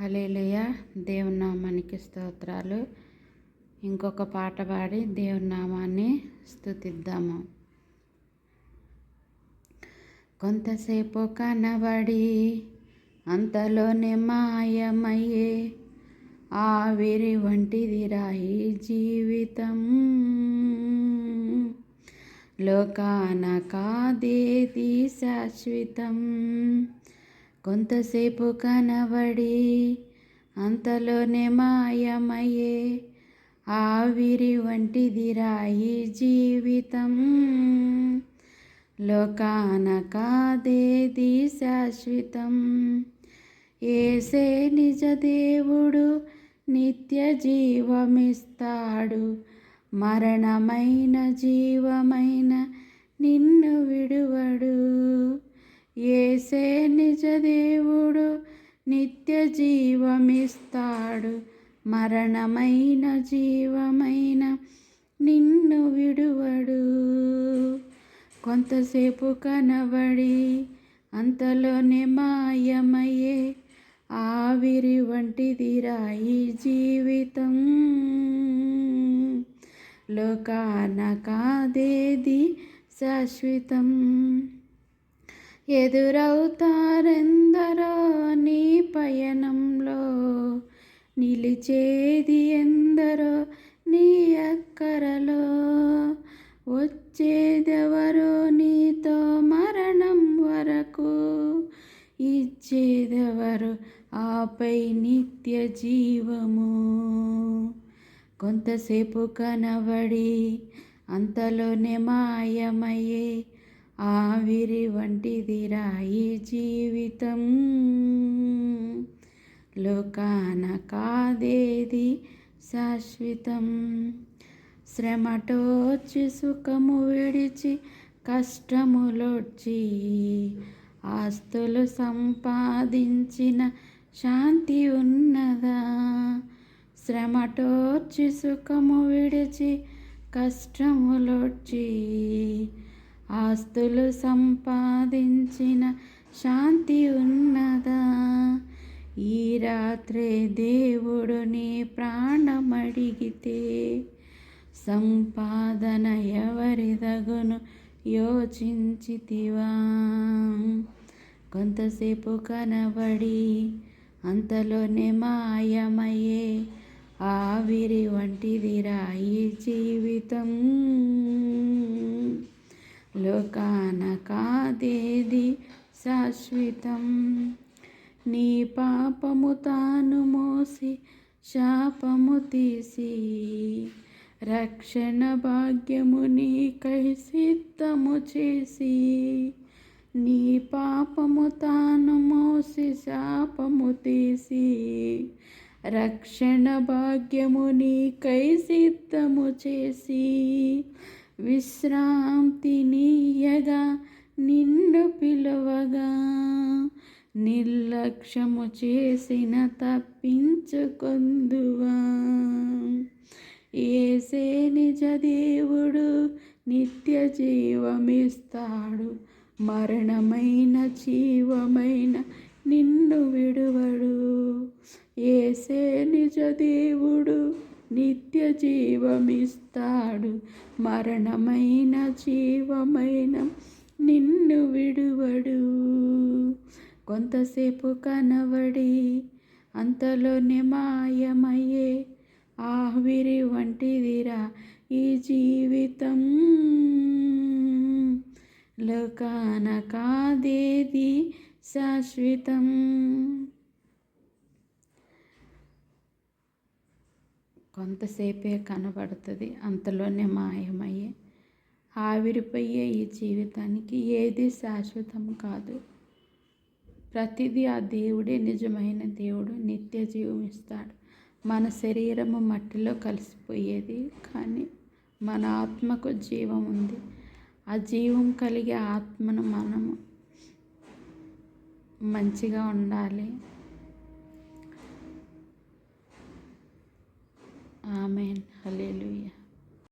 Hallelujah దేవుని నామానికి స్తోత్రాలు. ఇంకొక పాట పాడి దేవుని నామాన్ని స్థుతిద్దాము కొంతసేపు కనబడి అంతలోనే మాయమయ్యే ఆవిరి వంటిది రాయి జీవితం. లోకానకాదేది శాశ్వతం. కొంతసేపు కనబడి అంతలోనే మాయమయ్యే ఆవిరి వంటిది రాయి జీవితం. లోకాన కాదేది శాశ్వతం ఏసే నిజ దేవుడు నిత్య జీవమిస్తాడు. మరణమైన జీవమైన నిన్ను విడువడు. ఏసే నిజదేవుడు నిత్య జీవమిస్తాడు. మరణమైన జీవమైన నిన్ను విడువడు. కొంతసేపు కనబడి అంతలోనే మాయమయ్యే ఆవిరి వంటిది రాయి జీవితం. లోకాన కాదేది శాశ్వతం? ఎదురవుతారెందరో నీ పయనంలో? నిలిచేది ఎందరో నీ అక్కరలో? వచ్చేదెవరో నీతో మరణం వరకు? ఇచ్చేదెవరు ఆపై నిత్య జీవము? కొంతసేపు కనబడి అంతలోనే మాయమయ్యే ఆవిరి వంటిది రాయి జీవితం. లోకాన కాదేది శాశ్వతం? శ్రమటోచి సుఖము విడిచి కష్టములొచ్చి ఆస్తులు సంపాదించిన శాంతి ఉన్నదా? శ్రమటోచి సుఖము విడిచి కష్టములొచ్చి ఆస్తులు సంపాదించిన శాంతి ఉన్నదా? ఈ రాత్రే దేవుడు నీ ప్రాణమడిగితే సంపాదన ఎవరిదగును యోచించితివా? కొంతసేపు కనబడి అంతలోనే మాయమయ్యే ఆవిరి వంటిది రాయి జీవితం. లోకాన శాశ్వతం? నీ పాపము తాను మోసి శాపము తీసి రక్షణ భాగ్యము నీకై సిద్ధము చేసి నీ పాపము తాను మోసి శాపము తీసి రక్షణ భాగ్యము నీకై సిద్ధము చేసి విశ్రాంతినీయగా నిన్ను పిలువగా. నిర్లక్ష్యము చేసిన తప్పించుకొందువా. ఏసే నిజ దేవుడు నిత్య జీవమిస్తాడు. మరణమైన జీవమైన నిన్ను విడువడు. ఏసే నిజ దేవుడు నిత్య జీవమిస్తాడు మరణమైన జీవమైన నిన్ను విడువడు. కొంతసేపు కనబడి అంతలోనే మాయమయ్యే ఆవిరి వంటిదిరా ఈ జీవితం. లోకాన కాదేది శాశ్వతం? కొంతసేపే కనబడుతుంది. అంతలోనే మాయమయ్యే ఆవిరిపోయే ఈ జీవితానికి ఏది శాశ్వతం కాదు. ప్రతిదీ ఆ దేవుడే నిజమైన దేవుడు నిత్య జీవమిస్తాడు. మన శరీరము మట్టిలో కలిసిపోయేది కానీ మన ఆత్మకు జీవం ఉంది. ఆ జీవం కలిగే ఆత్మను మనము మంచిగా ఉండాలి. ఆమెన్. హలేలుయ్య